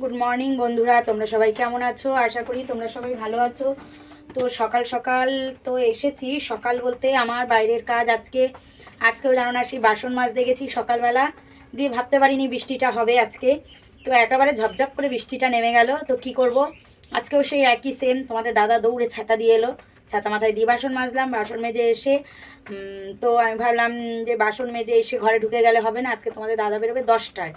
Good morning বন্ধুরা। তোমরা সবাই কেমন আছো? আশা করি তোমরা সবাই ভালো আছো। তো সকাল সকাল তো এসেছি। সকাল বলতে আমার বাইরের কাজ আজকে, আজকেও জানো না, সেই বাসন মাজতে গেছি সকালবেলা। দিয়ে ভাবতে পারিনি বৃষ্টিটা হবে আজকে। তো একেবারে ঝপঝপ করে বৃষ্টিটা নেমে গেল। তো কি করব? আজকেও সেই একই সেম তোমাদের দাদা দৌড়ে ছাতা দিয়ে এলো। ছাতা মাথায় দিয়ে বাসন মাজলাম। বাসন মেজে এসে তো আমি ভাবলাম যে বাসন মেজে এসে ঘরে ঢুকে গেলে হবে না। আজকে তোমাদের দাদা বেরোবে দশটায়।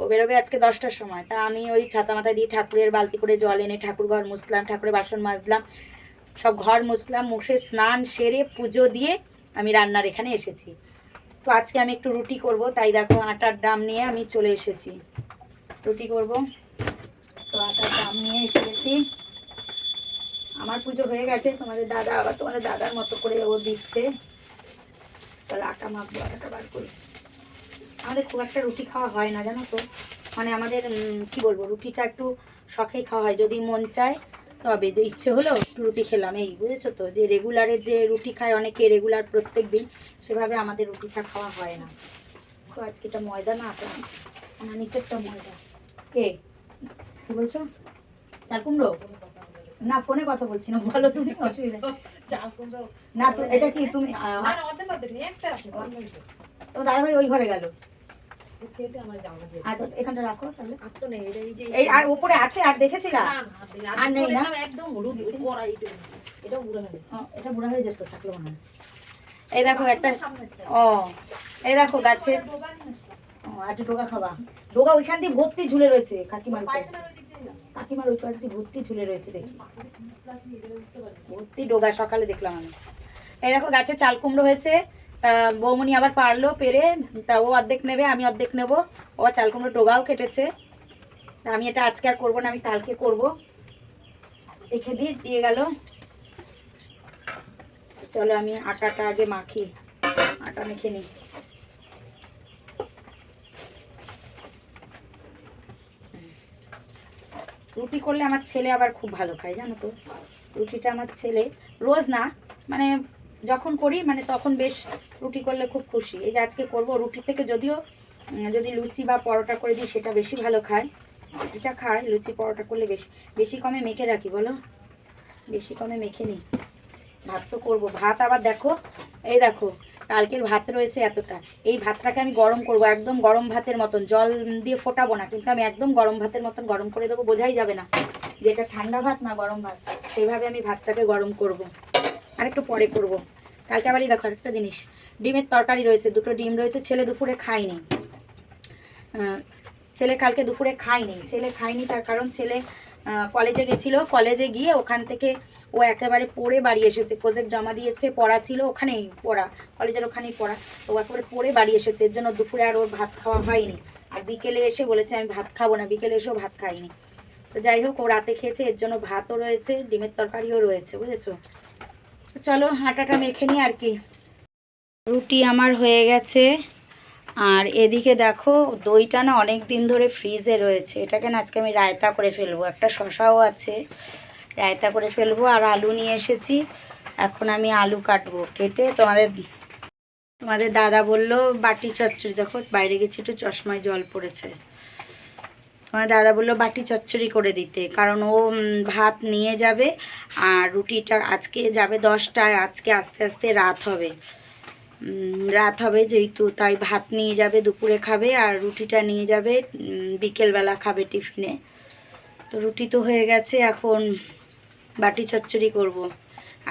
ও বেরোবে আজকে দশটার সময়। তা আমি ওই ছাতা মাথায় দিয়ে ঠাকুরের বালতি করে জল এনে ঠাকুর ঘর মুছলাম, ঠাকুরের বাসন মাজলাম, সব ঘর মুছলাম, মুছে স্নান সেরে পুজো দিয়ে আমি রান্নার এখানে এসেছি। তো আজকে আমি একটু রুটি করব, তাই দেখো আটার ডাম নিয়ে আমি চলে এসেছি। রুটি করব। তো আটার ডাম নিয়ে এসে গেছি আমার পুজো হয়ে গেছে, তোমাদের দাদা আবার তোমাদের দাদার মতো করে ও দিচ্ছে। তাহলে আটা মাখবো, আটাটা বার করি। আমাদের খুব একটা রুটি খাওয়া হয় না জানো তো? মানে আমাদের কি বলব রুটিটা একটু শখেই খাওয়া হয়। যদি মন চায় তবে যে ইচ্ছে হলো একটু রুটি খেলাম। এই বুঝেছ তো? যে রেগুলারের যে রুটি খায় অনেকে রেগুলার প্রত্যেক দিন সেভাবে আমাদের রুটিটা খাওয়া হয় না। তো আজকে এটা ময়দা না আটা না নিচেরটা ময়দা। কে? কি বলছো? চাল কুমড়ো? না ফোনে কথা বলছি না বলো তুমি অসুবিধা। না তো এটা কি তুমি তো দাদা ভাই ওই ঘরে গেল। আচ্ছা এখানটা রাখো তাহলে। এই আর উপরে আছে আর দেখেছিলা? আর নেই না? ও, এটা বুড়া হয়ে যেত থাকল মনে এই দেখো একটা ও এই দেখো গাছে ও একটু খাবা। ডোকা ওইখান দিয়ে ভর্তি ঝুলে রয়েছে কাকিমার। কাকিমার ওই পাশ দিয়ে ভর্তি ঝুলে রয়েছে দেখি। ভর্তি ডোগা সকালে দেখলাম আমি। এই দেখো গাছে চাল কুমড়ো হয়েছে। তা বৌমনি আবার পারল পেরে, তা ও অর্ধেক নেবে, আমি অর্ধেক নেব। ও চাল কুমড়ো ডোগাও কেটেছে। আমি এটা আজকে আর করব না, আমি কালকে করব। রেখে দিয়ে দিয়ে গেল। চলো আমি আটাটা আগে মাখি। আটা মেখে নিই। রুটি করলে আমার ছেলে আবার খুব ভালো খায়, জানো তো? রুটিটা আমার ছেলে। রোজ না মানে যখন করি মানে তখন বেশ রুটি করলে খুব খুশি। এই যে আজকে করব রুটি থেকে যদিও যদি লুচি বা পরোটা করে দিই সেটা বেশি ভালো খায়। রুটিটা খায়, লুচি পরোটা করলে বেশি বেশি কমে মেখে রাখি, বলো? বেশি কমে মেখে নিই ভাত তো করব। ভাত আবার দেখো, এই দেখো, কালকের ভাত রয়েছে এতটা। এই ভাতটাকে আমি গরম করব, একদম গরম ভাতের মতন। জল দিয়ে ফোটাবো না, কিন্তু আমি একদম গরম ভাতের মতন গরম করে দেবো, বোঝাই যাবে না। যেটা ঠান্ডা ভাত না গরম ভাত, সেইভাবে আমি ভাতটাকে গরম করব। আর একটু পরে করব। কালকে আবারই দেখো একটা জিনিস। ডিমের তরকারি রয়েছে, দুটো ডিম রয়েছে, ছেলে দুপুরে খায়নি ছেলে কালকে দুপুরে খায়নি ছেলে খায়নি তার কারণ ছেলে কলেজে গেছিল। কলেজে গিয়ে ওখান থেকে ও একেবারে পড়ে বাড়ি এসেছে। প্রজেক্ট জমা দিয়েছে, পড়া ছিল ওখানেই, পড়া। কলেজের ওখানেই পড়া। ও একেবারে পড়ে বাড়ি এসেছে। এর জন্য দুপুরে আর ওর ভাত খাওয়া হয়নি। আর বিকেলে এসে বলেছে, আমি ভাত খাব না। বিকেলে এসেও ভাত খাইনি তো যাই হোক, ও রাতে খেয়েছে। এর জন্য ভাতও রয়েছে, ডিমের তরকারিও রয়েছে, বুঝেছ? চলো আটাটা মেখে নিই আর কি। রুটি আমার হয়ে গেছে। আর এদিকে দেখো, দইটা না অনেক দিন ধরে ফ্রিজে রয়েছে। এটাকে না আজকে আমি রায়তা করে ফেলব। একটা শশাও আছে। রায়তা করে ফেলব আর আলু নিয়ে এসেছি। এখন আমি আলু কাটবো। কেটে তোমাদের তোমাদের দাদা বলল, বাটি চচ্চড়ি। দেখো, বাইরে গেছি, একটু চশমায় জল পড়েছে। তোমার দাদা বলল, বাটি চচ্চড়ি করে দিতে কারণ ও ভাত নিয়ে যাবে আর রুটিটা আজকে যাবে দশটায়, আজকে আস্তে আস্তে রাত হবে রাত হবে যেহেতু, তাই ভাত নিয়ে যাবে, দুপুরে খাবে আর রুটিটা নিয়ে যাবে বিকেলবেলা খাবে টিফিনে তো রুটি তো হয়ে গেছে, এখন বাটি চচ্চড়ি করব।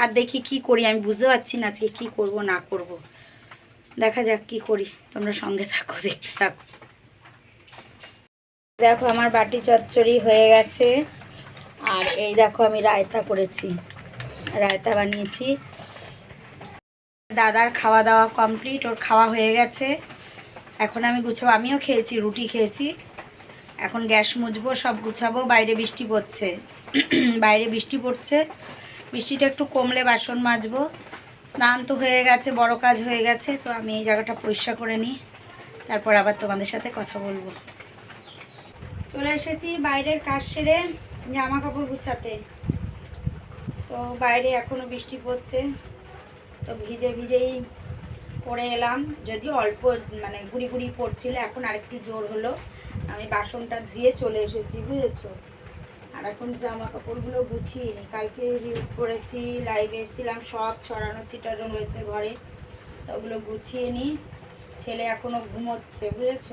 আর দেখি কি করি, আমি বুঝতে পারছি না আজকে কি করব, না করব। দেখা যাক কি করি, তোমরা সঙ্গে থাকো, দেখতে থাকো দেখো, আমার বাটি চচ্চড়ি হয়ে গেছে। আর এই দেখো, আমি রায়তা করেছি। রায়তা বানিয়েছি। দাদার খাওয়া দাওয়া কমপ্লিট ওর খাওয়া হয়ে গেছে। এখন আমি গুছাবো। আমিও খেয়েছি, রুটি খেয়েছি। এখন গ্যাস মুছবো, সব গুছাবো। বাইরে বৃষ্টি পড়ছে। বাইরে বৃষ্টি পড়ছে। বৃষ্টিটা একটু কমলে বাসন মাজবো। স্নান তো হয়ে গেছে, বড় কাজ হয়ে গেছে। তো আমি এই জায়গাটা পরিষ্কার করে নিই। তারপর আবার তোমাদের সাথে কথা বলব। চলে এসেছি বাইরের কাজ সেরে জামা কাপড় গুছাতে। তো বাইরে এখনও বৃষ্টি পড়ছে, তো ভিজে ভিজেই করে এলাম। যদিও অল্প মানে গুড়ি গুড়ি পড়ছিল, এখন আরেকটু জোর হলো। আমি বাসনটা ধুয়ে চলে এসেছি, বুঝেছ? আর এখন জামা কাপড়গুলো গুছিয়ে নিই কালকে রিলস করেছি লাইভে এসেছিলাম, সব ছড়ানো ছিটানো রয়েছে ঘরে। তো ওগুলো গুছিয়ে নিই ছেলে এখনও ঘুমোচ্ছে, বুঝেছ?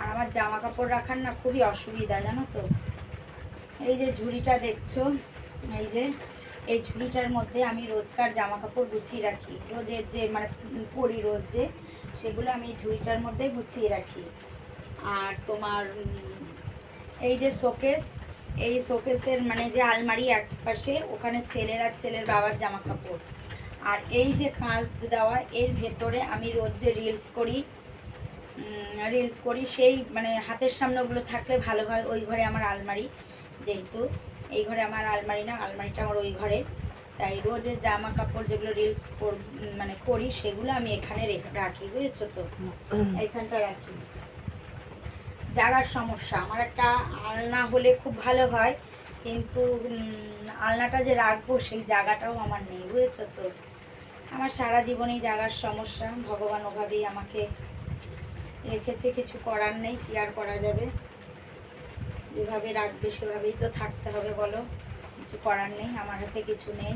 আর আমার জামা কাপড় রাখার না খুবই অসুবিধা, জানো তো। এই যে ঝুড়িটা দেখছ, এই যে, এই ঝুড়িটার মধ্যে আমি রোজকার জামা কাপড় গুছিয়ে রাখি। রোজের যে মানে পরি রোজ যে, সেগুলো আমি ঝুড়িটার মধ্যে গুছিয়ে রাখি। আর তোমার এই যে শোকেস, এই শোকেসের মানে যে আলমারি এক পাশে, ওখানে ছেলের আর ছেলের বাবার জামা কাপড় আর এই যে কাঁচ দেওয়া, এর ভেতরে আমি রোজ যে রিলস করি রিলস করি সেই মানে হাতের সামনে ওগুলো থাকলে ভালো হয়। ওই ঘরে আমার আলমারি যেহেতু এই ঘরে আমার আলমারি না আলমারিটা আমার ওই ঘরে। তাই রোজের জামা কাপড় যেগুলো রিলস কর মানে করি সেগুলো আমি এখানে রেখে- রাখি বুঝেছ তো? এইখানটা রাখি। জাগার সমস্যা আমার একটা আলনা হলে খুব ভালো হয় কিন্তু আলনাটা যে রাখব সেই জায়গাটাও আমার নেই বুঝেছ তো? আমার সারা জীবনেই জাগার সমস্যা ভগবান ওভাবেই আমাকে রেখেছে, কিছু করার নেই, কি আর করা যাবে? যেভাবে রাখবে, সেভাবেই তো থাকতে হবে, বলো। কিছু করার নেই, আমার হাতে কিছু নেই।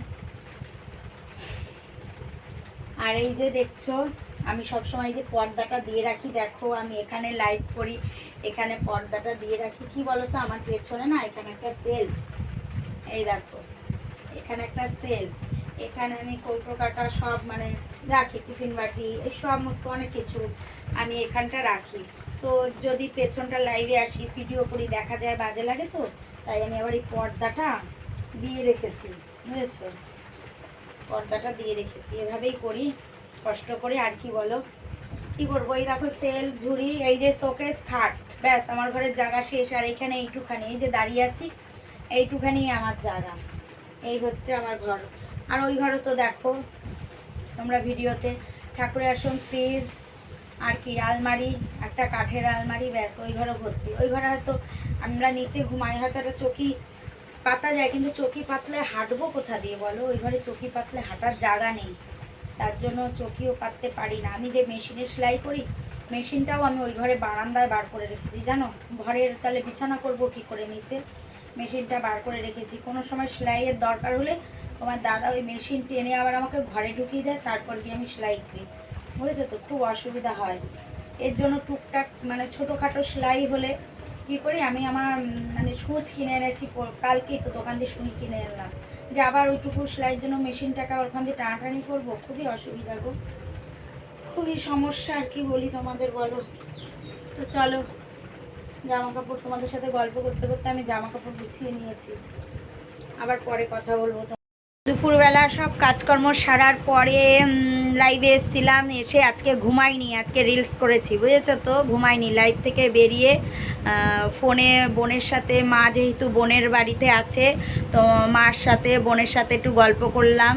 আর এই যে দেখছ, আমি সবসময় যে পর্দাটা দিয়ে রাখি, দেখো, আমি এখানে লাইভ করি, এখানে পর্দাটা দিয়ে রাখি। কি বলো তো আমার পেছনে না এখানে একটা সেল এই দেখো, এখানে একটা সেল এখানে আমি কৌটো কাটা সব মানে রাখি, টিফিন বাটি, এই সমস্ত অনেক কিছু আমি এখানটা রাখি। তো যদি পেছনটা লাইভে আসি ভিডিও করি, দেখা যায় বাজে লাগে তো, তাই আমি আবার এই পর্দাটা দিয়ে রেখেছি, বুঝেছ? পর্দাটা দিয়ে রেখেছি, এভাবেই করি, কষ্ট করে, আর কি বলো? কি করব? এই দেখো সেল ঝুড়ি, এই যে শোকেস খাট, ব্যাস, আমার ঘরের জায়গা শেষ, আর এখানে এইটুখানি, এই যে দাঁড়িয়ে আছি এইটুখানি আমার জায়গা, এই হচ্ছে আমার ঘর। আর ওই ঘরে তো দেখো তোমরা ভিডিওতে। ঠাকুরের আসন ফ্রিজ আর কি, আলমারি, একটা কাঠের আলমারি, ব্যাস, ওই ঘরে ভর্তি। ওই ঘরে হয়তো আমরা নিচে ঘুমাই, হয়তো একটা চকি পাতা যায়, কিন্তু চকি পাতলে হাঁটবো কোথা দিয়ে বলো? ওই ঘরে চকি পাতলে হাঁটার জায়গা নেই। তার জন্য চকিও পাততে পারি না। আমি যে মেশিনে সেলাই করি, মেশিনটাও আমি ওই ঘরে বারান্দায় বার করে রেখেছি, জানো? ঘরের তাহলে বিছানা করব কি করে নিচে? মেশিনটা বার করে রেখেছি। কোনো সময় সেলাইয়ের দরকার হলে তোমার দাদা ওই মেশিন টেনে আবার আমাকে ঘরে ঢুকিয়ে দেয়, তারপর গিয়ে আমি সেলাই করি। বুঝেছ তো? খুব অসুবিধা হয়। এর জন্য টুকটাক মানে ছোটোখাটো সেলাই হলে কি করি, আমি আমার মানে সুচ কিনে এনেছি কালকেই তো দোকান দিয়ে সুই কিনে এনলাম যে আবার ওইটুকু সেলাইয়ের জন্য মেশিনটাকে ওখান দিয়ে টানাটানি করব, খুবই অসুবিধা গো। খুবই সমস্যা আর কি বলি তোমাদের বলো? তো চলো জামা কাপড় তোমাদের সাথে গল্প করতে করতে আমি জামা কাপড় গুছিয়ে নিয়েছি। আবার পরে কথা বলব দুপুরবেলা সব কাজকর্ম সারার পরে লাইভে এসেছিলাম, এসে আজকে ঘুমাইনি, আজকে রিলস করেছি, বুঝেছ তো? ঘুমাইনি লাইভ থেকে বেরিয়ে ফোনে বোনের সাথে, মা যেহেতু বোনের বাড়িতে আছে, তো মার সাথে, বোনের সাথে একটু গল্প করলাম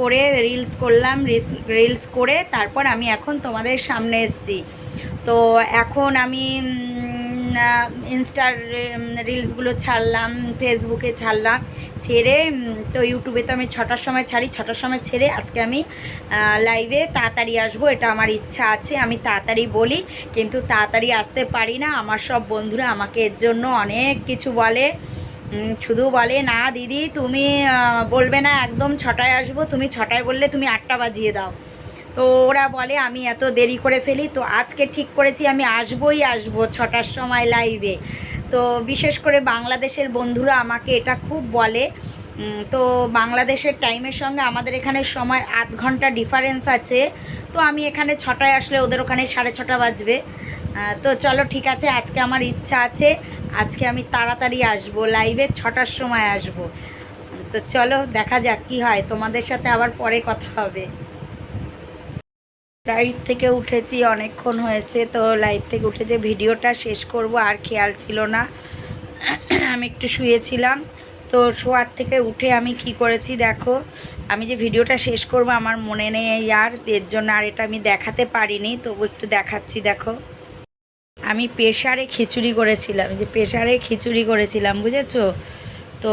করে রিলস করলাম রিলস করে তারপর আমি এখন তোমাদের সামনে এসেছি। তো এখন আমি ইনস্টার রিলসগুলো ছাড়লাম ফেসবুকে ছাড়লাম, ছেড়ে তো ইউটিউবে তো আমি ছটার সময় ছাড়ি, ছটার সময় ছেড়ে আজকে আমি লাইভে তাড়াতাড়ি আসব, এটা আমার ইচ্ছা আছে, আমি তাড়াতাড়ি বলি, কিন্তু তাড়াতাড়ি আসতে পারি না, আমার সব বন্ধুরা আমাকে এর জন্য অনেক কিছু বলে শুধু বলে, না, দিদি, তুমি বলবে না, একদম ছটায় আসব, তুমি ছটায় বললে তুমি আটটা বাজিয়ে দাও। তো ওরা বলে, আমি এত দেরি করে ফেলি, তো আজকে ঠিক করেছি, আমি আসবই আসব ছটার সময় লাইভে তো বিশেষ করে বাংলাদেশের বন্ধুরা আমাকে এটা খুব বলে। তো বাংলাদেশের টাইমের সঙ্গে আমাদের এখানে সময় আধ ঘণ্টা ডিফারেন্স আছে। তো আমি এখানে ছটায় আসলে ওদের ওখানে সাড়ে ছটা বাজবে। তো চলো ঠিক আছে, আজকে আমার ইচ্ছা আছে, আজকে আমি তাড়াতাড়ি আসব লাইভে ছটার সময় আসব। তো চলো দেখা যাক কি হয়, তোমাদের সাথে আবার পরে কথা হবে। লাইভ থেকে উঠেছি, অনেকক্ষণ হয়েছে, তো লাইভ থেকে উঠে যে ভিডিওটা শেষ করব, আর খেয়াল ছিল না। আমি একটু শুয়েছিলাম, তো শোয়ার থেকে উঠে আমি কি করেছি দেখো, আমি যে ভিডিওটা শেষ করব আমার মনে নেই আর, এর জন্য আর এটা আমি দেখাতে পারিনি, তবু একটু দেখাচ্ছি দেখো। আমি প্রেশারে খিচুড়ি করেছিলাম যে প্রেশারে খিচুড়ি করেছিলাম, বুঝেছ? তো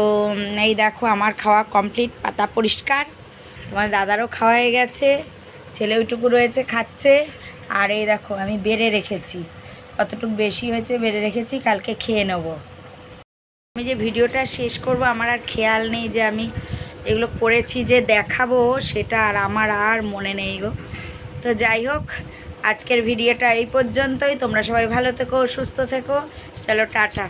এই দেখো আমার খাওয়া কমপ্লিট পাতা পরিষ্কার, তোমার দাদারও খাওয়া হয়ে গেছে। ছেলে ওইটুকু রয়েছে, খাচ্ছে। আর এই দেখো, আমি বেড়ে রেখেছি। কতটুকু বেশি হয়েছে, বেড়ে রেখেছি, কালকে খেয়ে নেব। আমি যে ভিডিওটা শেষ করব, আমার আর খেয়াল নেই যে আমি এগুলো করেছি যে দেখাবো, সেটা আর আমার আর মনে নেই গো। তো যাই হোক, আজকের ভিডিওটা এই পর্যন্তই। তোমরা সবাই ভালো থেকো, সুস্থ থেকো। চলো, টাটা।